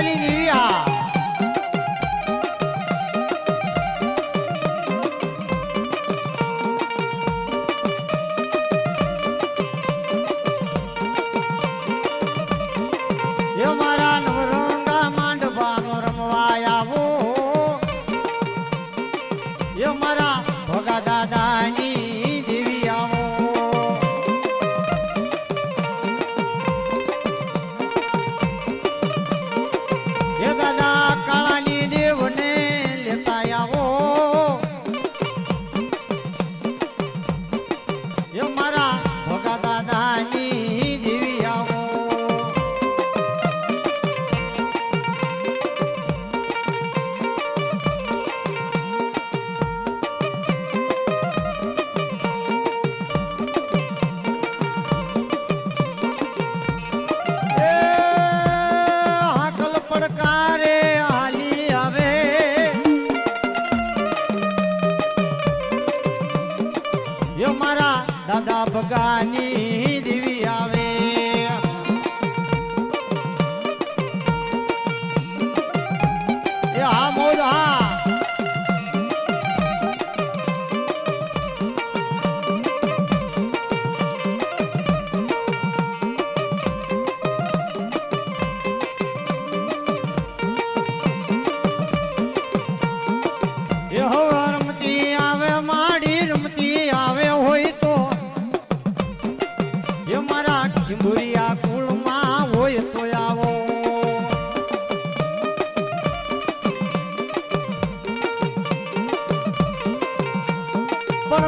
Lý gì?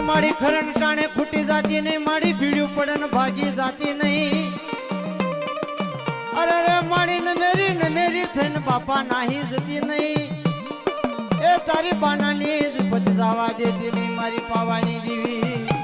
મારી ખરણ કાણે ખૂટી જાતી નહીં, મારી ભીડ્યું પડે ને ભાગી જાતી નહીં. અરે રે મારી ને મેરી ને મેરી થઈને બાપા નાહી જતી નહીં. એ તારી પાનાની જ પતી જવા દેતી નહીં, મારી પાવાની દીવી.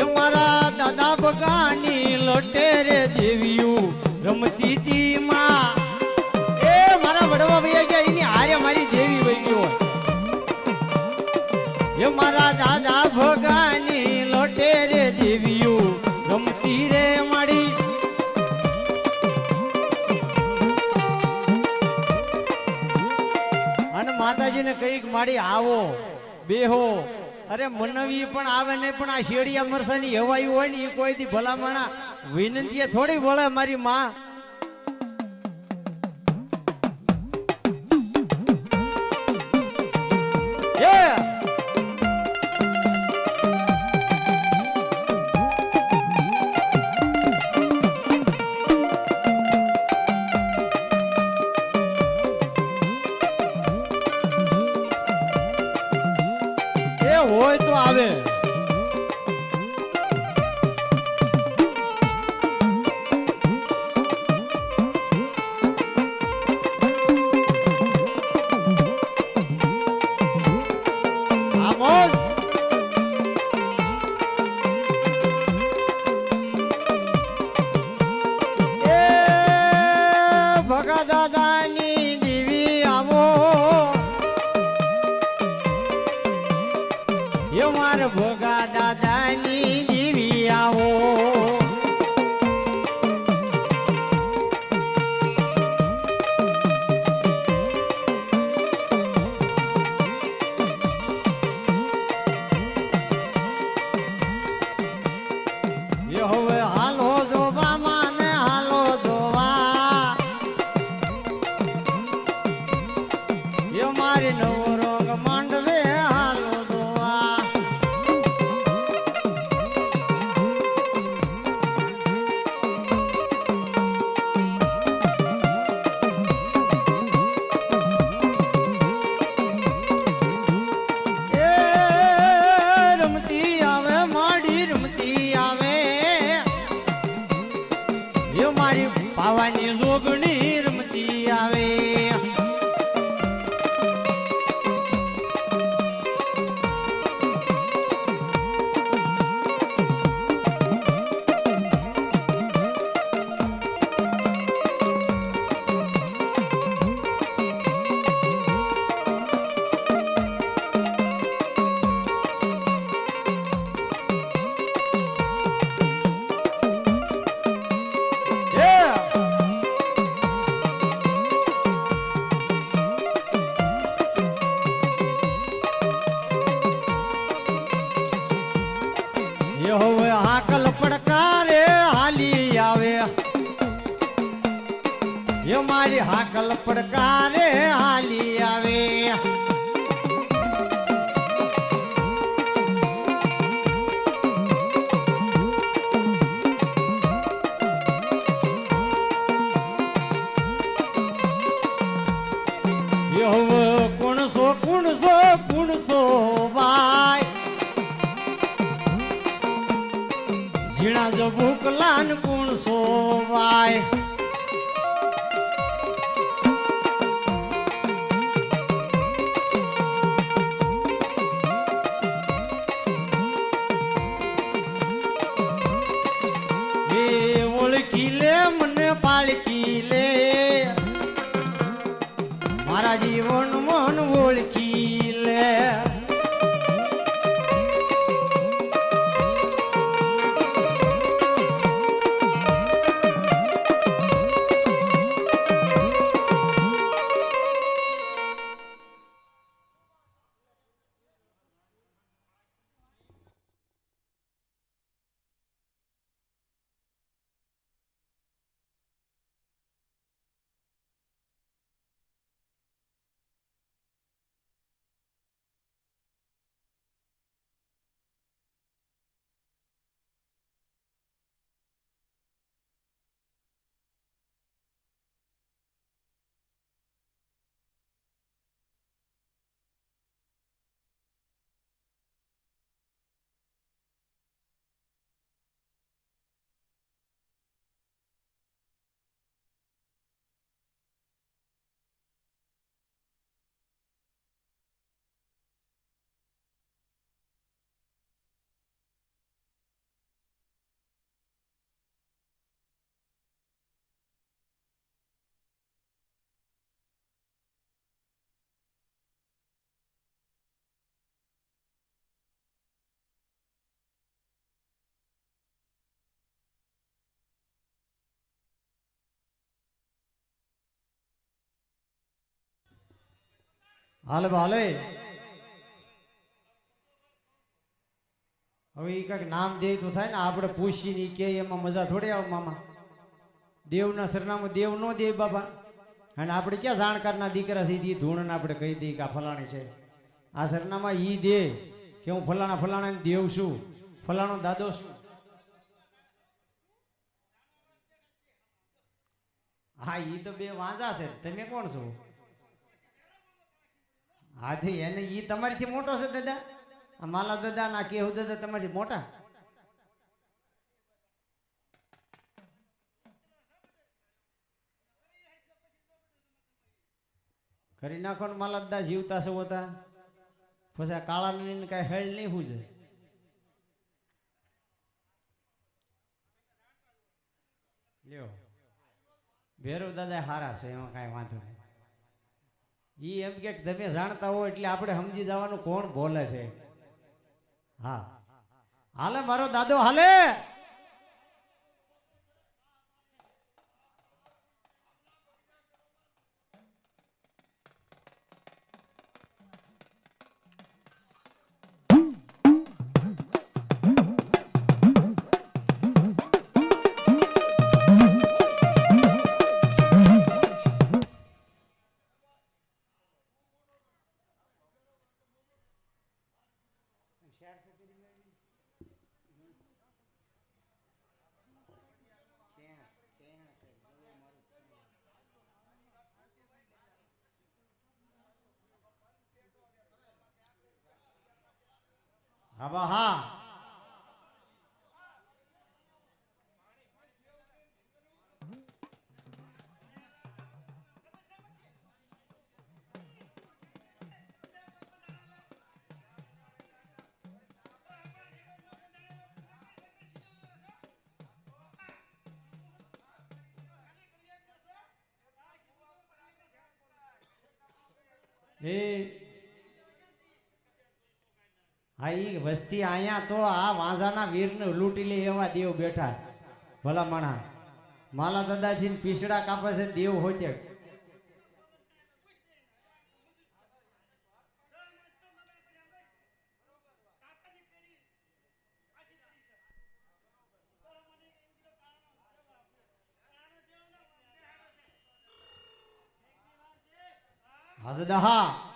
એ મારા દાદા બગાની લોટે રે દેવિયું રમતી તી માં. એ મારા વડવા ભાઈ ગયા, એની હારે મારી દેવી વહી ગયો એ મારા દાદા ભગાની લોટે રે દેવિયું રમતી રે મારી. અને માતાજીને કંઈક માડી આવો, બેહો. અરે મનવી પણ આવે ને પણ આ શેડિયા મરસાની હવાઈ હોય ને એ કોઈ દી ભલામણા વિનંતીએ થોડી બોલે મારી માં. મારી હાલ ભાલે હવે એ કંઈક નામ દે તો થાય ને, આપણે પૂછી નહીં કે, એમાં મજા થોડી આવે મામા. દેવના સરનામું દેવ નો દે બાપા અને આપણે ક્યાં જાણકારના દીકરા સીધી ધૂણને આપણે કહી દઈએ કે આ ફલાણી છે. આ સરનામા ઈ દે કે હું ફલાણા ફલાણા દેવ છું. ફલાણો દાદો છું. હા, ઈ તો બે વાંઝા છે. તમે કોણ છો? હા તે એને ઈ તમારીથી મોટો છે દાદા? આ માલા દાદા ના કેહુ દાદા તમારી મોટા? કરી નાખો ને માલા દાદા જીવતા છે હોતા. પછી કાળા ની કઈ હેળ નહીં હું છે લ્યો. ભેરવ દાદા હારા છે, એમાં કાંઈ વાંધો નહીં. ઈ એમ કે તમે જાણતા હો એટલે આપણે સમજી જવાનું કોણ બોલે છે. હા. હાલે, મારો દાદો, હાલે! હા બા હા એ હા ઈ વસ્તી અહીંયા તો આ વાંઝાના વીરને લૂંટી લે એવા દેવ બેઠા. ભલા માલા દાદાજી પીસડા કાપે છે દેવ હોતે. હા હા.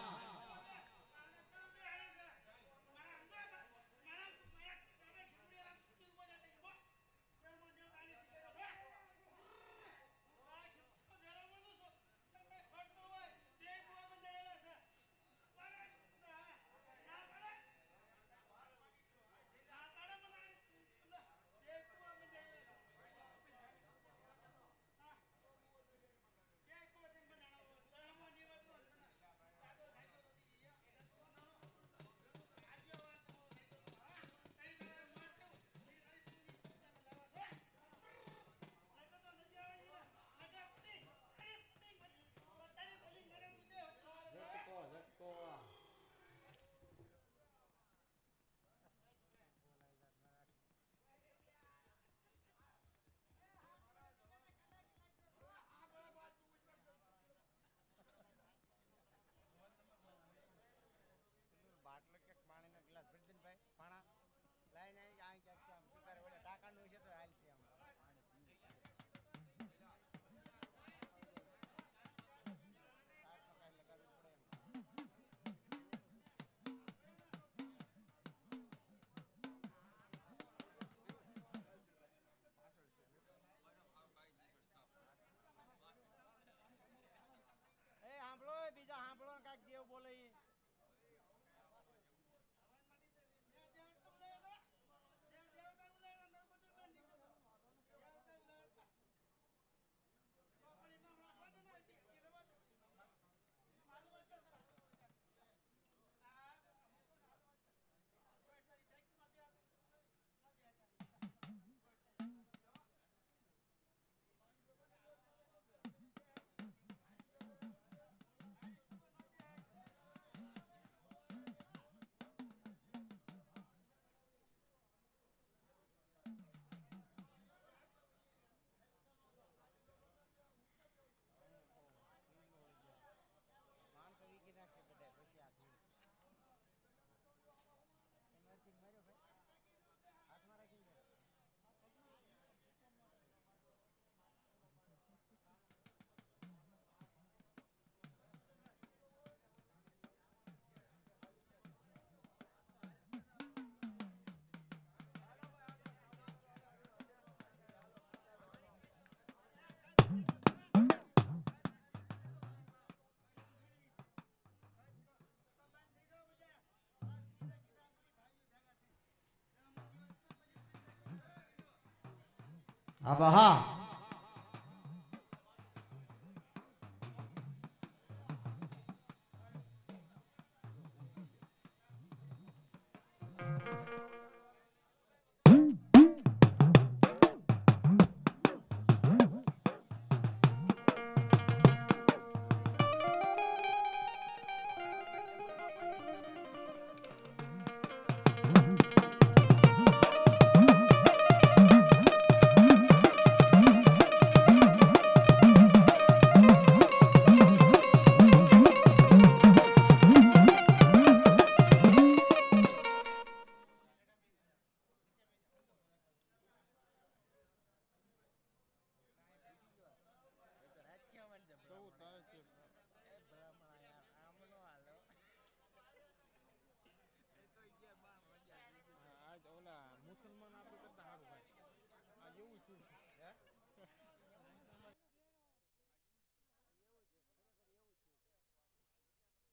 આબા હા